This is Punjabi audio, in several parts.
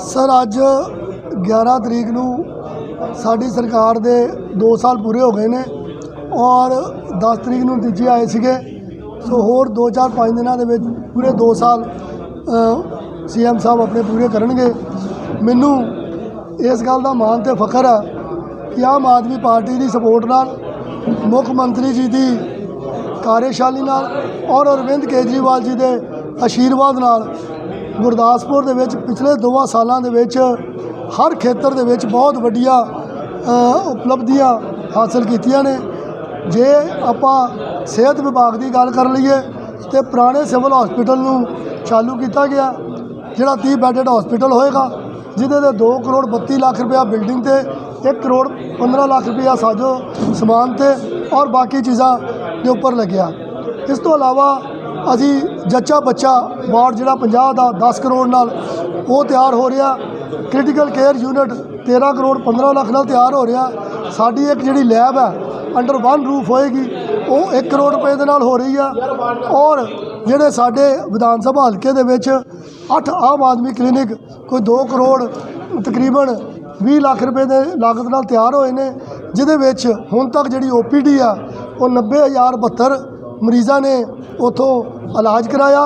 ਸਰ, ਅੱਜ 11 ਤਰੀਕ ਨੂੰ ਸਾਡੀ ਸਰਕਾਰ ਦੇ 2 ਸਾਲ ਪੂਰੇ ਹੋ ਗਏ ਨੇ ਔਰ 10 ਤਰੀਕ ਨੂੰ ਨਤੀਜੇ ਆਏ ਸੀਗੇ। ਸੋ ਹੋਰ 2-4 5 ਦਿਨਾਂ ਦੇ ਵਿੱਚ ਪੂਰੇ 2 ਸਾਲ ਸੀਐਮ ਸਾਹਿਬ ਆਪਣੇ ਪੂਰੇ ਕਰਨਗੇ। ਮੈਨੂੰ ਇਸ ਗੱਲ ਦਾ ਮਾਣ ਤੇ ਫਖਰ ਹੈ ਕਿ ਆਮ ਆਦਮੀ ਪਾਰਟੀ ਦੀ ਸਪੋਰਟ ਨਾਲ, ਮੁੱਖ ਮੰਤਰੀ ਜੀ ਦੀ ਕਾਰਜਸ਼ਾਲੀ ਨਾਲ ਔਰ ਅਰਵਿੰਦ ਕੇਜਰੀਵਾਲ ਜੀ ਦੇ ਆਸ਼ੀਰਵਾਦ ਨਾਲ ਗੁਰਦਾਸਪੁਰ ਦੇ ਵਿੱਚ ਪਿਛਲੇ ਦੋਵਾਂ ਸਾਲਾਂ ਦੇ ਵਿੱਚ ਹਰ ਖੇਤਰ ਦੇ ਵਿੱਚ ਬਹੁਤ ਵੱਡੀਆਂ ਉਪਲਬਧੀਆਂ ਹਾਸਲ ਕੀਤੀਆਂ ਨੇ। ਜੇ ਆਪਾਂ ਸਿਹਤ ਵਿਭਾਗ ਦੀ ਗੱਲ ਕਰ ਲਈਏ ਤੇ ਪੁਰਾਣੇ ਸਿਵਲ ਹਸਪੀਟਲ ਨੂੰ ਚਾਲੂ ਕੀਤਾ ਗਿਆ, ਜਿਹੜਾ 30 ਬੈੱਡਡ ਹਸਪੀਟਲ ਹੋਏਗਾ, ਜਿਹਦੇ ਤੇ 2 ਕਰੋੜ 32 ਲੱਖ ਰੁਪਇਆ ਬਿਲਡਿੰਗ ਤੇ 1 ਕਰੋੜ 15 ਲੱਖ ਰੁਪਇਆ ਸਾਜੋ ਸਮਾਨ ਤੇ ਔਰ ਬਾਕੀ ਚੀਜ਼ਾਂ ਦੇ ਉੱਪਰ ਲੱਗਿਆ। ਇਸ ਤੋਂ ਇਲਾਵਾ ਅਸੀਂ ਜੱਚਾ ਬੱਚਾ ਵਾਰਡ ਜਿਹੜਾ 50 ਦਾ 10 ਕਰੋੜ ਨਾਲ ਉਹ ਤਿਆਰ ਹੋ ਰਿਹਾ। Critical care unit 13 crore 15 lakh ਨਾਲ ਤਿਆਰ ਹੋ ਰਿਹਾ। ਸਾਡੀ ਇੱਕ ਜਿਹੜੀ ਲੈਬ ਹੈ ਅੰਡਰ ਵਨ ਰੂਫ ਹੋਏਗੀ, ਉਹ 1 ਕਰੋੜ ਰੁਪਏ ਦੇ ਨਾਲ ਹੋ ਰਹੀ ਆ। ਔਰ ਜਿਹੜੇ ਸਾਡੇ ਵਿਧਾਨ ਸਭਾ ਹਲਕੇ ਦੇ ਵਿੱਚ 8 ਆਮ ਆਦਮੀ ਕਲੀਨਿਕ ਕੋਈ 2 ਕਰੋੜ, ਤਕਰੀਬਨ 20 ਲੱਖ ਰੁਪਏ ਦੇ ਲਾਗਤ ਨਾਲ ਤਿਆਰ ਹੋਏ ਨੇ, ਜਿਹਦੇ ਵਿੱਚ ਹੁਣ ਤੱਕ ਜਿਹੜੀ ਓਪੀਡੀ ਆ, ਉਹ 90072 ਮਰੀਜ਼ਾਂ ਨੇ ਉਥੋਂ ਇਲਾਜ ਕਰਾਇਆ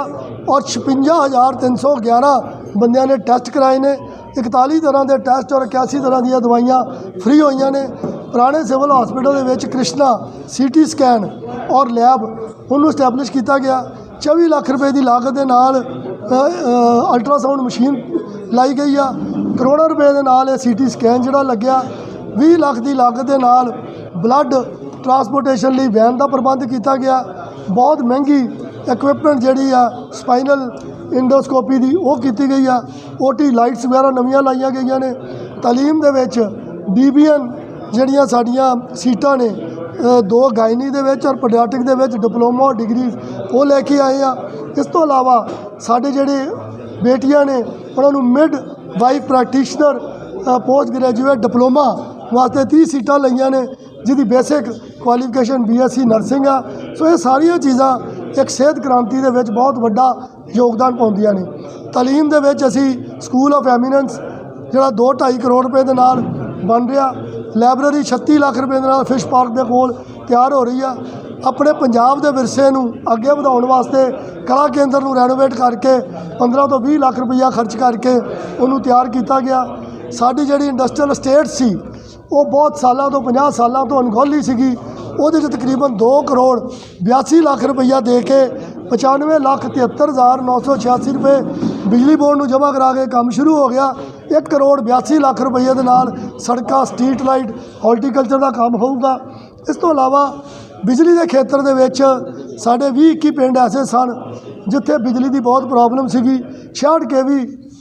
ਔਰ 56311 ਬੰਦਿਆਂ ਨੇ ਟੈਸਟ ਕਰਾਏ ਨੇ। 41 ਤਰ੍ਹਾਂ ਦੇ ਟੈਸਟ ਔਰ 81 ਤਰ੍ਹਾਂ ਦੀਆਂ ਦਵਾਈਆਂ ਫ੍ਰੀ ਹੋਈਆਂ ਨੇ। ਪੁਰਾਣੇ ਸਿਵਲ ਹਸਪੀਟਲ ਦੇ ਵਿੱਚ ਕ੍ਰਿਸ਼ਨਾ, ਸੀਟੀ ਸਕੈਨ ਔਰ ਲੈਬ ਉਹਨੂੰ ਸਟੈਬਲਿਸ਼ ਕੀਤਾ ਗਿਆ। 24 ਲੱਖ ਰੁਪਏ ਦੀ ਲਾਗਤ ਦੇ ਨਾਲ ਅਲਟਰਾਸਾਊਂਡ ਮਸ਼ੀਨ ਲਾਈ ਗਈ ਆ। ਕਰੋੜਾਂ ਰੁਪਏ ਦੇ ਨਾਲ ਇਹ ਸੀਟੀ ਸਕੈਨ ਜਿਹੜਾ ਲੱਗਿਆ। 20 ਲੱਖ ਦੀ ਲਾਗਤ ਦੇ ਨਾਲ ਬਲੱਡ ਟਰਾਂਸਪੋਰਟੇਸ਼ਨ ਲਈ ਵੈਨ ਦਾ ਪ੍ਰਬੰਧ ਕੀਤਾ ਗਿਆ। ਬਹੁਤ ਮਹਿੰਗੀ ਇਕਵਿਪਮੈਂਟ ਜਿਹੜੀ ਆ ਸਪਾਈਨਲ ਇੰਡੋਸਕੋਪੀ ਦੀ ਉਹ ਕੀਤੀ ਗਈ ਆ। ਓਟੀ ਲਾਈਟਸ ਵਗੈਰਾ ਨਵੀਆਂ ਲਾਈਆਂ ਗਈਆਂ ਨੇ। ਤਾਲੀਮ ਦੇ ਵਿੱਚ ਡੀਬੀਐਨ ਜਿਹੜੀਆਂ ਸਾਡੀਆਂ ਸੀਟਾਂ ਨੇ ਦੋ ਗਾਇਨੀ ਦੇ ਵਿੱਚ ਔਰ ਪੀਡੀਆਟ੍ਰਿਕ ਦੇ ਵਿੱਚ ਡਿਪਲੋਮਾ ਡਿਗਰੀ ਉਹ ਲੈ ਕੇ ਆਏ ਆ। ਇਸ ਤੋਂ ਇਲਾਵਾ ਸਾਡੇ ਜਿਹੜੇ ਬੇਟੀਆਂ ਨੇ, ਉਹਨਾਂ ਨੂੰ midwife practitioner post graduate diploma ਵਾਸਤੇ 30 ਸੀਟਾਂ ਲਈਆਂ ਨੇ। ਜਿਹਦੀ ਬੇਸਿਕ ਕੁਆਲੀਫਿਕੇਸ਼ਨ ਬੀਐਸਸੀ ਨਰਸਿੰਗ ਆ। ਸੋ ਇਹ ਸਾਰੀਆਂ ਚੀਜ਼ਾਂ ਇੱਕ ਸਿਹਤ ਕ੍ਰਾਂਤੀ ਦੇ ਵਿੱਚ ਬਹੁਤ ਵੱਡਾ ਯੋਗਦਾਨ ਪਾਉਂਦੀਆਂ ਨੇ। ਤਾਲੀਮ ਦੇ ਵਿੱਚ ਅਸੀਂ ਸਕੂਲ ਆਫ ਐਮੀਨੈਂਸ ਜਿਹੜਾ 2.5 ਕਰੋੜ ਰੁਪਏ ਦੇ ਨਾਲ ਬਣ ਰਿਹਾ। ਲਾਇਬ੍ਰੇਰੀ 36 ਲੱਖ ਰੁਪਏ ਦੇ ਨਾਲ ਫਿਸ਼ ਪਾਰਕ ਦੇ ਕੋਲ ਤਿਆਰ ਹੋ ਰਹੀ ਆ। ਆਪਣੇ ਪੰਜਾਬ ਦੇ ਵਿਰਸੇ ਨੂੰ ਅੱਗੇ ਵਧਾਉਣ ਵਾਸਤੇ ਕਲਾ ਕੇਂਦਰ ਨੂੰ ਰੈਨੋਵੇਟ ਕਰਕੇ 15 ਤੋਂ 20 ਲੱਖ ਰੁਪਈਆ ਖਰਚ ਕਰਕੇ ਉਹਨੂੰ ਤਿਆਰ ਕੀਤਾ ਗਿਆ। ਸਾਡੀ ਜਿਹੜੀ ਇੰਡਸਟਰੀਅਲ ਸਟੇਟ ਸੀ ਉਹ ਬਹੁਤ ਸਾਲਾਂ ਤੋਂ 50 ਸਾਲਾਂ ਤੋਂ ਅਣਗੌਲੀ ਸੀਗੀ। ਉਹਦੇ 'ਚ ਤਕਰੀਬਨ 2 ਕਰੋੜ 82 ਲੱਖ ਰੁਪਈਆ ਦੇ ਕੇ 95 ਲੱਖ 73986 ਰੁਪਏ ਬਿਜਲੀ ਬੋਰਡ ਨੂੰ ਜਮ੍ਹਾਂ ਕਰਾ ਕੇ ਕੰਮ ਸ਼ੁਰੂ ਹੋ ਗਿਆ। 1 ਕਰੋੜ 82 ਲੱਖ ਰੁਪਈਏ ਦੇ ਨਾਲ ਸੜਕਾਂ, ਸਟਰੀਟ ਲਾਈਟ, ਹਾਰਟੀਕਲਚਰ ਦਾ ਕੰਮ ਹੋਊਗਾ। ਇਸ ਤੋਂ ਇਲਾਵਾ ਬਿਜਲੀ ਦੇ ਖੇਤਰ ਦੇ ਵਿੱਚ ਸਾਡੇ 20 21 ਪਿੰਡ ਐਸੇ ਸਨ ਜਿੱਥੇ ਬਿਜਲੀ ਦੀ ਬਹੁਤ ਪ੍ਰੋਬਲਮ ਸੀਗੀ। 66 ਕੇਵੀ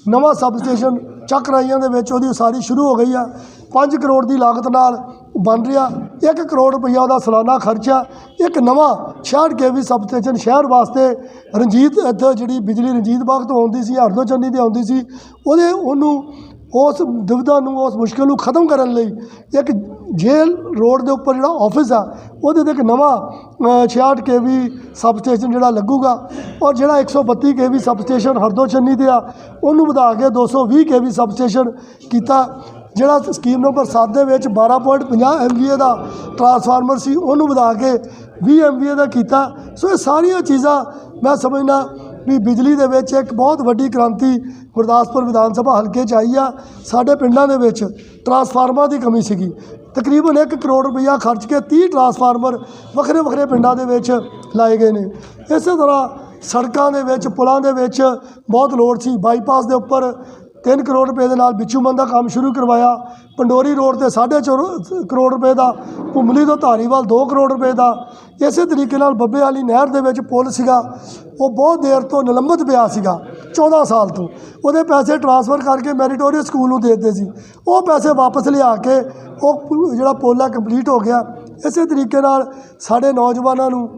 ਨਵਾਂ ਸਬ ਸਟੇਸ਼ਨ ਚੱਕ ਰਾਈਆਂ ਦੇ ਵਿੱਚ ਉਹਦੀ ਉਸਾਰੀ ਸ਼ੁਰੂ ਹੋ ਗਈ ਆ। 5 ਕਰੋੜ ਦੀ ਲਾਗਤ ਨਾਲ ਬਣ ਰਿਹਾ। 1 ਕਰੋੜ ਰੁਪਈਆ ਉਹਦਾ ਸਾਲਾਨਾ ਖਰਚਾ ਇੱਕ ਨਵਾਂ 66 ਕੇਵੀ ਸਬ ਸਟੇਸ਼ਨ ਸ਼ਹਿਰ ਵਾਸਤੇ ਰਣਜੀਤ ਇੱਥੇ ਜਿਹੜੀ ਬਿਜਲੀ ਰਣਜੀਤ ਬਾਗ ਤੋਂ ਆਉਂਦੀ ਸੀ ਹਰਦੋ ਚੰਨੀ 'ਤੇ ਆਉਂਦੀ ਸੀ ਉਹਦੇ ਉਹਨੂੰ ਉਸ ਦੁਵਿਧਾ ਨੂੰ ਉਸ ਮੁਸ਼ਕਲ ਨੂੰ ਖਤਮ ਕਰਨ ਲਈ ਇੱਕ ਜੇਲ੍ਹ ਰੋਡ ਦੇ ਉੱਪਰ ਜਿਹੜਾ ਆਫਿਸ ਆ ਉਹਦੇ ਤੇ ਇੱਕ ਨਵਾਂ ਅ, 66 ਕੇਵੀ ਸਬ ਸਟੇਸ਼ਨ ਜਿਹੜਾ ਲੱਗੂਗਾ ਔਰ ਜਿਹੜਾ 132 KV sub station Hardo Channi ਤੇ ਆ ਉਹਨੂੰ ਵਧਾ ਕੇ 220 ਕੇਵੀ ਸਬ ਸਟੇਸ਼ਨ ਕੀਤਾ। ਜਿਹੜਾ ਸਕੀਮ ਨੰਬਰ 7 ਦੇ ਵਿੱਚ 12.50 ਐਮਵੀਏ ਦਾ ਟਰਾਂਸਫਾਰਮਰ ਸੀ, ਉਹਨੂੰ ਵਧਾ ਕੇ 20 ਐਮਵੀਏ ਦਾ ਕੀਤਾ। ਸੋ ਇਹ ਸਾਰੀਆਂ ਚੀਜ਼ਾਂ ਮੈਂ ਸਮਝਣਾ ਵੀ ਬਿਜਲੀ ਦੇ ਵਿੱਚ ਇੱਕ ਬਹੁਤ ਵੱਡੀ ਕ੍ਰਾਂਤੀ ਗੁਰਦਾਸਪੁਰ ਵਿਧਾਨ ਸਭਾ ਹਲਕੇ 'ਚ ਆਈ ਆ। ਸਾਡੇ ਪਿੰਡਾਂ ਦੇ ਵਿੱਚ ਟਰਾਂਸਫਾਰਮਰਾਂ ਦੀ ਕਮੀ ਸੀਗੀ। ਤਕਰੀਬਨ 1 ਕਰੋੜ ਰੁਪਈਆ ਖਰਚ ਕੇ 30 ਟਰਾਂਸਫਾਰਮਰ ਵੱਖਰੇ ਵੱਖਰੇ ਪਿੰਡਾਂ ਦੇ ਵਿੱਚ ਲਾਏ ਗਏ ਨੇ। ਇਸੇ ਤਰ੍ਹਾਂ ਸੜਕਾਂ ਦੇ ਵਿੱਚ, ਪੁਲਾਂ ਦੇ ਵਿੱਚ ਬਹੁਤ ਲੋੜ ਸੀ। ਬਾਈਪਾਸ ਦੇ ਉੱਪਰ 3 ਕਰੋੜ ਰੁਪਏ ਦੇ ਨਾਲ ਬਿਚੂਮਨ ਦਾ ਕੰਮ ਸ਼ੁਰੂ ਕਰਵਾਇਆ। ਪੰਡੋਰੀ ਰੋਡ ਤੇ 4.5 ਕਰੋੜ ਰੁਪਏ ਦਾ, ਘੁੰਮਲੀ ਤੋਂ ਧਾਰੀਵਾਲ 2 ਕਰੋੜ ਰੁਪਏ ਦਾ। ਇਸੇ ਤਰੀਕੇ ਨਾਲ ਬੱਬੇ ਵਾਲੀ ਨਹਿਰ ਦੇ ਵਿੱਚ ਪੁਲ ਸੀਗਾ। ਉਹ ਬਹੁਤ ਦੇਰ ਤੋਂ ਨਿਲੰਬਿਤ ਪਿਆ ਸੀਗਾ 14 ਸਾਲ ਤੋਂ। ਉਹਦੇ ਪੈਸੇ ਟ੍ਰਾਂਸਫਰ ਕਰਕੇ ਮੈਰੀਟੋਰੀਅਸ ਸਕੂਲ ਨੂੰ ਦੇ ਦਿੱਤੇ ਸੀ। ਉਹ ਪੈਸੇ ਵਾਪਸ ਲਿਆ ਕੇ ਉਹ ਪੁ- ਜਿਹੜਾ ਪੁਲ ਆ ਕੰਪਲੀਟ ਹੋ ਗਿਆ। ਇਸੇ ਤਰੀਕੇ ਨਾਲ ਸਾਡੇ ਨੌਜਵਾਨਾਂ ਨੂੰ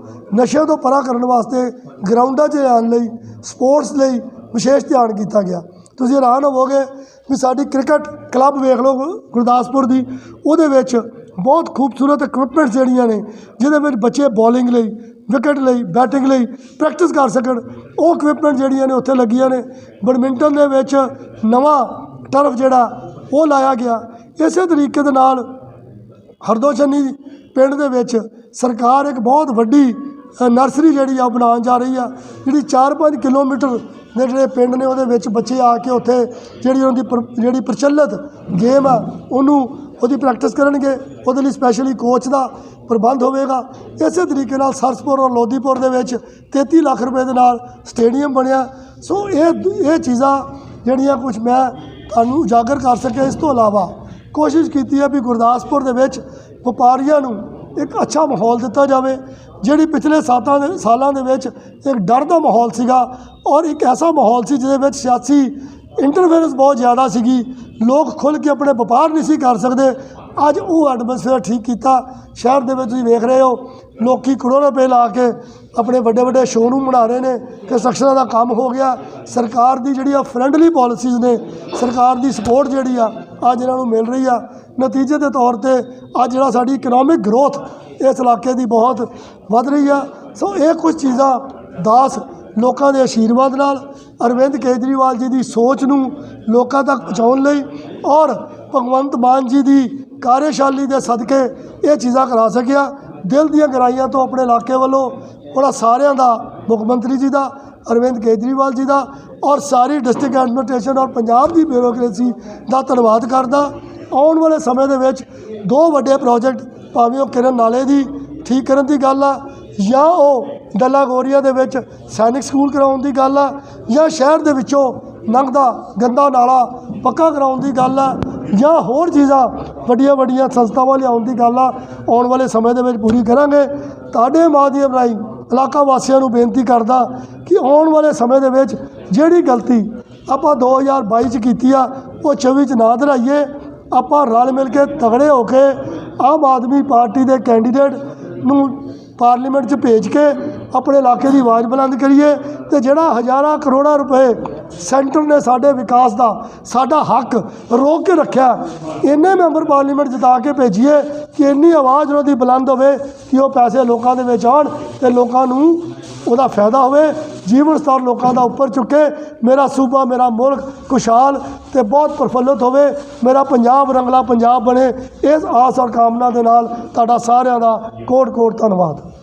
ਨਸ਼ਿਆਂ ਤੋਂ ਪਰਾਂ ਕਰਨ ਵਾਸਤੇ ਗਰਾਊਂਡਾਂ 'ਚ ਲਿਆਉਣ ਲਈ, ਸਪੋਰਟਸ ਲਈ ਵਿਸ਼ੇਸ਼ ਧਿਆਨ ਕੀਤਾ ਗਿਆ। ਤੁਸੀਂ ਹੈਰਾਨ ਹੋਵੋਗੇ ਵੀ ਸਾਡੀ ਕ੍ਰਿਕਟ ਕਲੱਬ ਵੇਖ ਲਓ ਗੁ- ਗੁਰਦਾਸਪੁਰ ਦੀ, ਉਹਦੇ ਵਿੱਚ ਬਹੁਤ ਖੂਬਸੂਰਤ ਇਕਵਿਪਮੈਂਟਸ ਜਿਹੜੀਆਂ ਨੇ, ਜਿਹਦੇ ਵਿੱਚ ਬੱਚੇ ਬੋਲਿੰਗ ਲਈ ਵਿਕਟ ਲਈ ਬੈਟਿੰਗ ਲਈ ਪ੍ਰੈਕਟਿਸ ਕਰ ਸਕਣ। ਉਹ ਇਕਵਿਪਮੈਂਟ ਜਿਹੜੀਆਂ ਨੇ ਉੱਥੇ ਲੱਗੀਆਂ ਨੇ। ਬੈਡਮਿੰਟਨ ਦੇ ਵਿੱਚ ਨਵਾਂ ਟਰਫ ਜਿਹੜਾ, ਉਹ ਲਾਇਆ ਗਿਆ। ਇਸੇ ਤਰੀਕੇ ਦੇ ਨਾਲ ਹਰਦੋਸ਼ਨੀ ਪਿੰਡ ਦੇ ਵਿੱਚ ਸਰਕਾਰ ਇੱਕ ਬਹੁਤ ਵੱਡੀ ਨਰਸਰੀ ਜਿਹੜੀ ਆ, ਉਹ ਬਣਾਉਣ ਜਾ ਰਹੀ ਆ, ਜਿਹੜੀ 4-5 ਕਿਲੋਮੀਟਰ ਦੇ ਜਿਹੜੇ ਪਿੰਡ ਨੇ ਉਹਦੇ ਵਿੱਚ ਬੱਚੇ ਆ ਕੇ ਉੱਥੇ ਜਿਹੜੀ ਉਹਨਾਂ ਦੀ ਪ੍ਰ- ਜਿਹੜੀ ਪ੍ਰਚਲਿਤ ਗੇਮ ਆ, ਉਹਨੂੰ ਉਹਦੀ ਪ੍ਰੈਕਟਿਸ ਕਰਨਗੇ, ਉਹਦੇ ਲਈ ਸਪੈਸ਼ਲੀ ਕੋਚ ਦਾ ਪ੍ਰਬੰਧ ਹੋਵੇਗਾ। ਇਸੇ ਤਰੀਕੇ ਨਾਲ ਸਰਸਪੁਰ ਔਰ ਲੋਧੀਪੁਰ ਦੇ ਵਿੱਚ 33 ਲੱਖ ਰੁਪਏ ਦੇ ਨਾਲ ਸਟੇਡੀਅਮ ਬਣਿਆ। ਸੋ ਇਹ ਇਹ ਚੀਜ਼ਾਂ ਜਿਹੜੀਆਂ ਕੁਝ ਮੈਂ ਤੁਹਾਨੂੰ ਉਜਾਗਰ ਕਰ ਸਕਿਆ। ਇਸ ਤੋਂ ਇਲਾਵਾ ਕੋਸ਼ਿਸ਼ ਕੀਤੀ ਹੈ ਵੀ ਗੁਰਦਾਸਪੁਰ ਦੇ ਵਿੱਚ ਵਪਾਰੀਆਂ ਨੂੰ ਇੱਕ ਅੱਛਾ ਮਾਹੌਲ ਦਿੱਤਾ ਜਾਵੇ। ਜਿਹੜੀ ਪਿਛਲੇ ਸਾਤਾਂ ਦੇ ਸਾਲਾਂ ਦੇ ਵਿੱਚ ਇੱਕ ਡਰ ਦਾ ਮਾਹੌਲ ਸੀਗਾ ਔਰ ਇੱਕ ਐਸਾ ਮਾਹੌਲ ਸੀ ਜਿਹਦੇ ਵਿੱਚ ਸਿਆਸੀ ਇੰਟਰਫੇਰੈਂਸ ਬਹੁਤ ਜ਼ਿਆਦਾ ਸੀਗੀ। ਲੋਕ ਖੁੱਲ੍ਹ ਕੇ ਆਪਣੇ ਵਪਾਰ ਨਹੀਂ ਸੀ ਕਰ ਸਕਦੇ। ਅੱਜ ਉਹ ਐਟਮੋਸਫੇਅਰ ਠੀਕ ਕੀਤਾ। ਸ਼ਹਿਰ ਦੇ ਵਿੱਚ ਤੁਸੀਂ ਵੇਖ ਰਹੇ ਹੋ। ਲੋਕੀ ਕਰੋੜਾਂ ਰੁਪਏ ਲਾ ਕੇ ਆਪਣੇ ਵੱਡੇ ਵੱਡੇ ਸ਼ੋਅਰੂਮ ਬਣਾ ਰਹੇ ਨੇ ਕੰਸਟਰਕਸ਼ਨਾਂ ਦਾ ਕੰਮ ਹੋ ਗਿਆ। ਸਰਕਾਰ ਦੀ ਜਿਹੜੀ ਆ ਫਰੈਂਡਲੀ ਪਾਲਿਸੀਜ਼ ਨੇ, ਸਰਕਾਰ ਦੀ ਸਪੋਰਟ ਜਿਹੜੀ ਆ, ਅੱਜ ਇਹਨਾਂ ਨੂੰ ਮਿਲ ਰਹੀ ਆ। ਨਤੀਜੇ ਦੇ ਤੌਰ ਤੇ ਅੱਜ ਜਿਹੜਾ ਸਾਡੀ ਇਕਨੋਮਿਕ ਗਰੋਥ ਇਸ ਇਲਾਕੇ ਦੀ ਬਹੁਤ ਵੱਧ ਰਹੀ ਆ। ਸੋ ਇਹ ਕੁਝ ਚੀਜ਼ਾਂ ਦਾਸ ਲੋਕਾਂ ਦੇ ਆਸ਼ੀਰਵਾਦ ਨਾਲ, ਅਰਵਿੰਦ ਕੇਜਰੀਵਾਲ ਜੀ ਦੀ ਸੋਚ ਨੂੰ ਲੋਕਾਂ ਤੱਕ ਪਹੁੰਚਾਉਣ ਲਈ ਔਰ ਭਗਵੰਤ ਮਾਨ ਜੀ ਦੀ ਕਾਰਜਸ਼ਾਲੀ ਦੇ ਸਦਕੇ ਇਹ ਚੀਜ਼ਾਂ ਕਰਾ ਸਕਿਆ। ਦਿਲ ਦੀਆਂ ਗਰਾਈਆਂ ਤੋਂ ਆਪਣੇ ਇਲਾਕੇ ਵੱਲੋਂ ਉਹਨਾਂ ਸਾਰਿਆਂ ਦਾ, ਮੁੱਖ ਮੰਤਰੀ ਜੀ ਦਾ, ਅਰਵਿੰਦ ਕੇਜਰੀਵਾਲ ਜੀ ਦਾ ਔਰ ਸਾਰੀ ਡਿਸਟ੍ਰਿਕਟ ਐਡਮਿਨਿਸਟ੍ਰੇਸ਼ਨ ਔਰ ਪੰਜਾਬ ਦੀ ਬਿਊਰੋਕ੍ਰੇਸੀ ਦਾ ਧੰਨਵਾਦ ਕਰਦਾ। ਆਉਣ ਵਾਲੇ ਸਮੇਂ ਦੇ ਵਿੱਚ ਦੋ ਵੱਡੇ ਪ੍ਰੋਜੈਕਟ, ਭਾਵੇਂ ਉਹ ਕਿਰਨ ਨਾਲੇ ਦੀ, ਠੀਕ ਕਰਨ ਦੀ ਗੱਲ ਆ ਜਾਂ ਉਹ ਡੱਲਾ ਗੋਰੀਆ ਦੇ ਵਿੱਚ ਸੈਨਿਕ ਸਕੂਲ ਕਰਾਉਣ ਦੀ ਗੱਲ ਆ ਜਾਂ ਸ਼ਹਿਰ ਦੇ ਵਿੱਚੋਂ ਲੰਘਦਾ ਗੰਦਾ ਨਾਲਾ ਪੱਕਾ ਕਰਾਉਣ ਦੀ ਗੱਲ ਆ। ਜਾਂ ਹੋਰ ਚੀਜ਼ਾਂ ਵੱਡੀਆਂ ਵੱਡੀਆਂ ਸੰਸਥਾਵਾਂ ਲਿਆਉਣ ਦੀ ਗੱਲ ਆ, ਆਉਣ ਵਾਲੇ ਸਮੇਂ ਦੇ ਵਿੱਚ ਪੂਰੀ ਕਰਾਂਗੇ। ਤੁਹਾਡੇ ਮਾਧਿਅਮ ਰਾਹੀਂ ਇਲਾਕਾ ਵਾਸੀਆਂ ਨੂੰ ਬੇਨਤੀ ਕਰਦਾ ਕਿ ਆਉਣ ਵਾਲੇ ਸਮੇਂ ਦੇ ਵਿੱਚ ਜਿਹੜੀ ਗਲਤੀ ਆਪਾਂ 2022 ਚ ਕੀਤੀ ਆ, ਉਹ 24 ਚ ਨਾ ਦੁਹਰਾਈਏ ਆਪਾਂ ਰਲ ਮਿਲ ਕੇ ਤਗੜੇ ਹੋ ਕੇ ਆਮ ਆਦਮੀ ਪਾਰਟੀ ਦੇ ਕੈਂਡੀਡੇਟ ਨੂੰ ਪਾਰਲੀਮੈਂਟ 'ਚ ਭੇਜ ਕੇ ਆਪਣੇ ਇਲਾਕੇ ਦੀ ਆਵਾਜ਼ ਬੁਲੰਦ ਕਰੀਏ ਤੇ ਜਿਹੜਾ ਹਜ਼ਾਰਾਂ ਕਰੋੜਾਂ ਰੁਪਏ ਸੈਂਟਰ ਨੇ ਸਾਡੇ ਵਿਕਾਸ ਦਾ ਸਾਡਾ ਹੱਕ ਰੋਕ ਕੇ ਰੱਖਿਆ। ਇੰਨੇ ਮੈਂਬਰ ਪਾਰਲੀਮੈਂਟ ਜਿਤਾ ਕੇ ਭੇਜੀਏ ਕਿ ਇੰਨੀ ਆਵਾਜ਼ ਉਹਨਾਂ ਦੀ ਬੁਲੰਦ ਹੋਵੇ ਕਿ ਉਹ ਪੈਸੇ ਲੋਕਾਂ ਦੇ ਵਿੱਚ ਆਉਣ ਤੇ ਲੋਕਾਂ ਨੂੰ ਉਹਦਾ ਫਾਇਦਾ ਹੋਵੇ। ਜੀਵਨ ਸਤਰ ਲੋਕਾਂ ਦਾ ਉੱਪਰ ਚੁੱਕੇ। ਮੇਰਾ ਸੂਬਾ, ਮੇਰਾ ਮੁਲਕ ਖੁਸ਼ਹਾਲ ਤੇ ਬਹੁਤ ਪ੍ਰਫੁੱਲਤ ਹੋਵੇ। ਮੇਰਾ ਪੰਜਾਬ ਰੰਗਲਾ ਪੰਜਾਬ ਬਣੇ। ਇਸ ਆਸ ਔਰ ਕਾਮਨਾ ਦੇ ਨਾਲ ਤੁਹਾਡਾ ਸਾਰਿਆਂ ਦਾ ਕੋਟ ਕੋਟ ਧੰਨਵਾਦ।